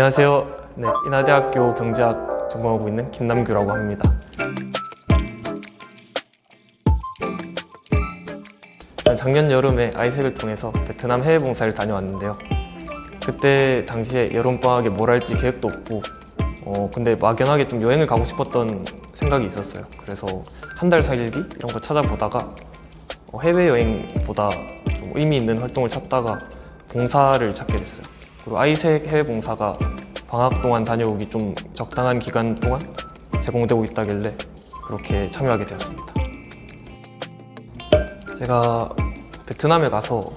안녕하세요. 네, 인하대학교 경제학 전공하고 있는 김남규라고 합니다. 작년 여름에 아이색을 통해서 베트남 해외 봉사를 다녀왔는데요. 그때 당시에 여름방학에 뭘 할지 계획도 없고, 어, 근데 막연하게 좀 여행을 가고 싶었던 생각이 있었어요. 그래서 한 달 살기 이런 거 찾아보다가 어, 해외여행보다 좀 의미 있는 활동을 찾다가 봉사를 찾게 됐어요. 그리고 아이색 해외 봉사가 방학 동안 다녀오기 좀 적당한 기간 동안 제공되고 있다길래 그렇게 참여하게 되었습니다. 제가 베트남에 가서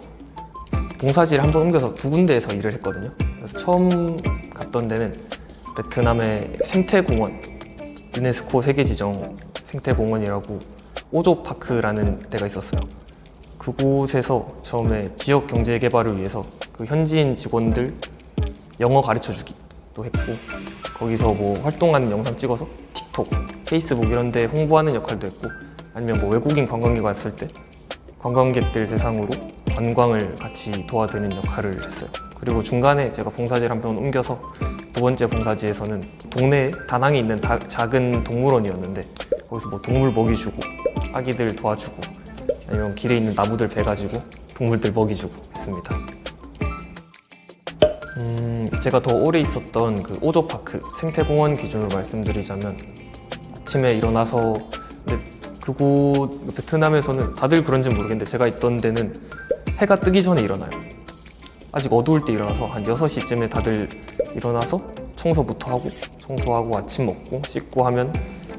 봉사지를 한 번 옮겨서 두 군데에서 일을 했거든요. 그래서 처음 갔던 데는 베트남의 생태공원, 유네스코 세계지정 생태공원이라고 오조파크라는 데가 있었어요. 그곳에서 처음에 지역 경제 개발을 위해서 그 현지인 직원들 영어 가르쳐 주기도 했고 거기서 뭐 활동하는 영상 찍어서 틱톡, 페이스북 이런 데 홍보하는 역할도 했고 아니면 뭐 외국인 관광객 왔을 때 관광객들 대상으로 관광을 같이 도와드리는 역할을 했어요. 그리고 중간에 제가 봉사지를 한 번 옮겨서 두 번째 봉사지에서는 동네에 다낭에 있는 다- 작은 동물원이었는데 거기서 뭐 동물 먹이 주고 아기들 도와주고 아니면 길에 있는 나무들 베가지고 동물들 먹이 주고 했습니다. 음, 제가 더 오래 있었던 그 오조파크 생태공원 기준으로 말씀드리자면 아침에 일어나서 근데 그곳 베트남에서는 다들 그런지 모르겠는데 제가 있던 데는 해가 뜨기 전에 일어나요. 아직 어두울 때 일어나서 한 6시쯤에 다들 일어나서 청소부터 하고 청소하고 아침 먹고 씻고 하면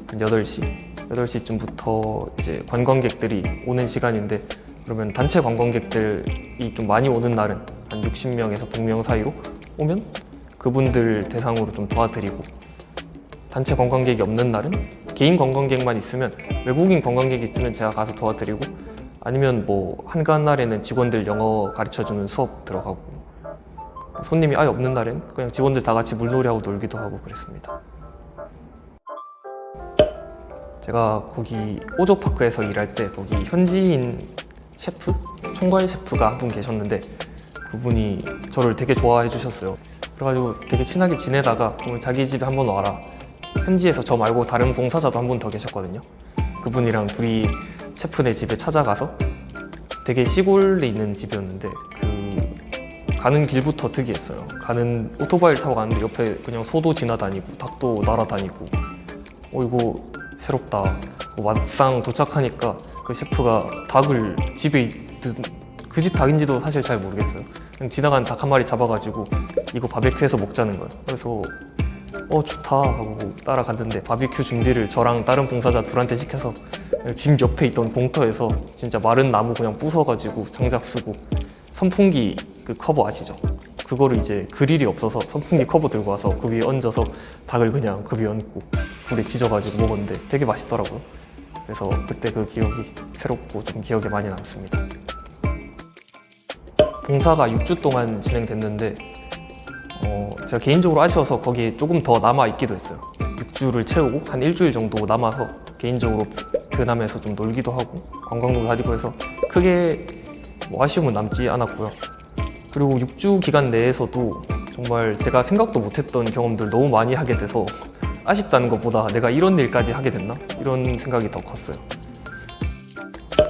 한 8시 8시쯤부터 이제 관광객들이 오는 시간인데 그러면 단체 관광객들이 좀 많이 오는 날은 한 60명에서 100명 사이로 오면 그분들 대상으로 좀 도와드리고 단체 관광객이 없는 날은 개인 관광객만 있으면 외국인 관광객이 있으면 제가 가서 도와드리고 아니면 뭐 한가한 날에는 직원들 영어 가르쳐 주는 수업 들어가고 손님이 아예 없는 날엔 그냥 직원들 다 같이 물놀이하고 놀기도 하고 그랬습니다. 제가 거기 오조파크에서 일할 때 거기 현지인 셰프 총괄 셰프가 한 분 계셨는데 그분이 저를 되게 좋아해 주셨어요. 그래가지고 되게 친하게 지내다가 그러면 자기 집에 한번 와라. 현지에서 저 말고 다른 봉사자도 한 분 더 계셨거든요. 그분이랑 둘이 셰프네 집에 찾아가서 되게 시골에 있는 집이었는데 그 가는 길부터 특이했어요. 가는 오토바이를 타고 가는데 옆에 그냥 소도 지나다니고 닭도 날아다니고 어 이거 새롭다. 어, 막상 도착하니까 그 셰프가 닭을 집에 있든 그 집 닭인지도 사실 잘 모르겠어요. 그냥 지나가는 닭한 마리 잡아가지고 이거 바베큐해서 먹자는 거예요. 그래서 어 좋다 하고 따라갔는데 바비큐 준비를 저랑 다른 봉사자 둘한테 시켜서 집 옆에 있던 공터에서 진짜 마른 나무 그냥 부숴가지고 장작 쓰고 선풍기 그 커버 아시죠? 그거를 이제 그릴이 없어서 선풍기 커버 들고 와서 그 위에 얹어서 닭을 그냥 그 위에 얹고 불에 지져가지고 먹었는데 되게 맛있더라고요. 그래서 그때 그 기억이 새롭고 좀 기억에 많이 남습니다. 봉사가 6주 동안 진행됐는데 어, 제가 개인적으로 아쉬워서 거기에 조금 더 남아 있기도 했어요. 6주를 채우고 한 일주일 정도 남아서 개인적으로 베트남에서 좀 놀기도 하고 관광도 다니고 해서 크게 뭐 아쉬움은 남지 않았고요. 그리고 6주 기간 내에서도 정말 제가 생각도 못했던 경험들 너무 많이 하게 돼서 아쉽다는 것보다 내가 이런 일까지 하게 됐나? 이런 생각이 더 컸어요.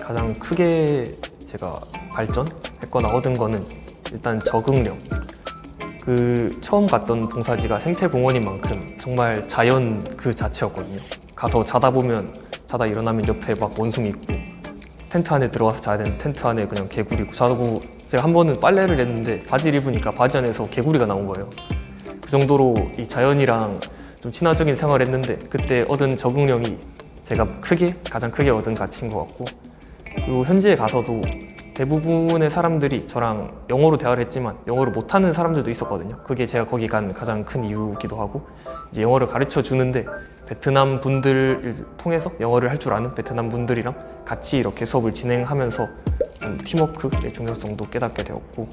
가장 크게 제가 발전했거나 얻은 거는 일단 적응력. 그 처음 갔던 봉사지가 생태공원인 만큼 정말 자연 그 자체였거든요. 가서 자다 보면 자다 일어나면 옆에 막 원숭이 있고 텐트 안에 들어가서 자야 되는 텐트 안에 그냥 개구리고 자고 제가 한 번은 빨래를 했는데 바지를 입으니까 바지 안에서 개구리가 나온 거예요. 그 정도로 이 자연이랑 좀 친화적인 생활을 했는데 그때 얻은 적응력이 제가 크게 가장 크게 얻은 가치인 것 같고 그리고 현지에 가서도 대부분의 사람들이 저랑 영어로 대화를 했지만 영어를 못하는 사람들도 있었거든요. 그게 제가 거기 간 가장 큰 이유이기도 하고 이제 영어를 가르쳐 주는데 베트남 분들을 통해서 영어를 할 줄 아는 베트남 분들이랑 같이 이렇게 수업을 진행하면서 좀 팀워크의 중요성도 깨닫게 되었고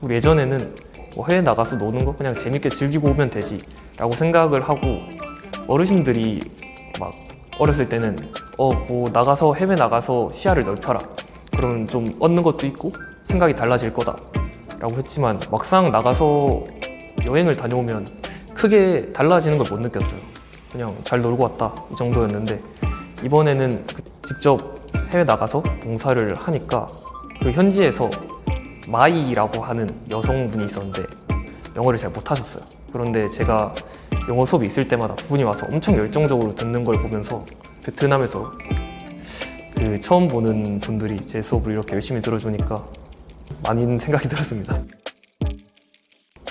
그리고 예전에는 뭐 해외 나가서 노는 거 그냥 재밌게 즐기고 오면 되지 라고 생각을 하고 어르신들이 막 어렸을 때는 어 뭐 나가서 해외 나가서 시야를 넓혀라 그러면 좀 얻는 것도 있고 생각이 달라질 거다 라고 했지만 막상 나가서 여행을 다녀오면 크게 달라지는 걸 못 느꼈어요. 그냥 잘 놀고 왔다 이 정도였는데 이번에는 그 직접 해외 나가서 봉사를 하니까 그 현지에서 마이라고 하는 여성분이 있었는데 영어를 잘 못하셨어요. 그런데 제가 영어 수업이 있을 때마다 그분이 와서 엄청 열정적으로 듣는 걸 보면서 베트남에서 그 처음 보는 분들이 제 수업을 이렇게 열심히 들어주니까 많은 생각이 들었습니다.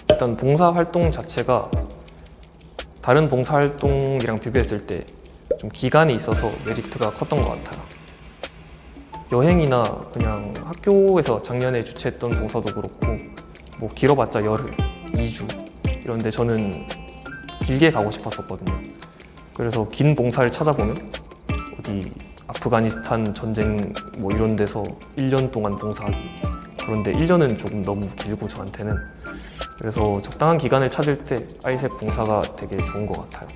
일단 봉사 활동 자체가 다른 봉사 활동이랑 비교했을 때 좀 기간이 있어서 메리트가 컸던 것 같아요. 여행이나 그냥 학교에서 작년에 주최했던 봉사도 그렇고 뭐 길어봤자 열흘, 2주 이런데 저는 길게 가고 싶었었거든요. 그래서 긴 봉사를 찾아보면 어디 아프가니스탄 전쟁 뭐 이런 데서 1년 동안 봉사하기 그런데 1년은 조금 너무 길고 저한테는 그래서 적당한 기간을 찾을 때 아이색 봉사가 되게 좋은 것 같아요.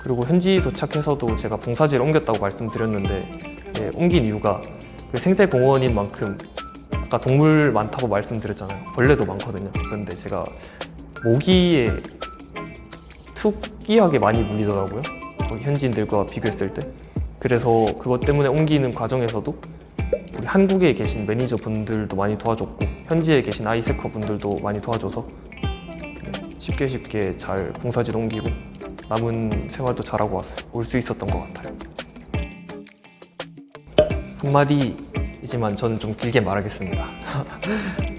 그리고 현지 도착해서도 제가 봉사지를 옮겼다고 말씀드렸는데 예, 옮긴 이유가 그 생태공원인 만큼 아까 동물 많다고 말씀드렸잖아요. 벌레도 많거든요. 그런데 제가 모기에 특이하게 많이 물리더라고요. 현지인들과 비교했을 때. 그래서 그것 때문에 옮기는 과정에서도 우리 한국에 계신 매니저 분들도 많이 도와줬고 현지에 계신 아이세커 분들도 많이 도와줘서 네, 쉽게 쉽게 잘 봉사지도 옮기고 남은 생활도 잘하고 올 수 있었던 것 같아요. 한마디이지만 저는 좀 길게 말하겠습니다.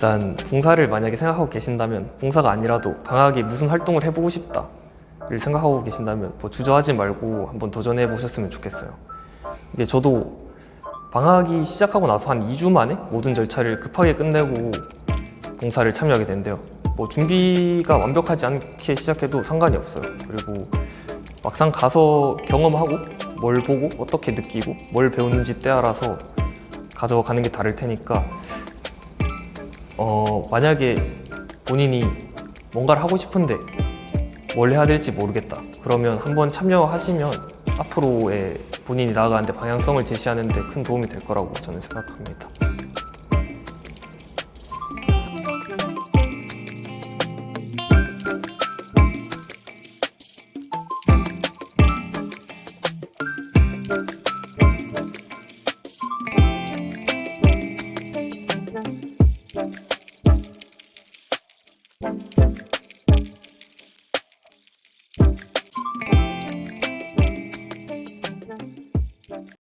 일단 봉사를 만약에 생각하고 계신다면 봉사가 아니라도 방학에 무슨 활동을 해보고 싶다 를 생각하고 계신다면 뭐 주저하지 말고 한번 도전해 보셨으면 좋겠어요. 이게 저도 방학이 시작하고 나서 한 2주 만에 모든 절차를 급하게 끝내고 봉사를 참여하게 된대요. 뭐 준비가 완벽하지 않게 시작해도 상관이 없어요. 그리고 막상 가서 경험하고 뭘 보고 어떻게 느끼고 뭘 배우는지 때 알아서 가져가는 게 다를 테니까 어, 만약에 본인이 뭔가를 하고 싶은데 뭘 해야 될지 모르겠다. 그러면 한번 참여하시면 앞으로의 본인이 나아가는데 방향성을 제시하는데 큰 도움이 될 거라고 저는 생각합니다.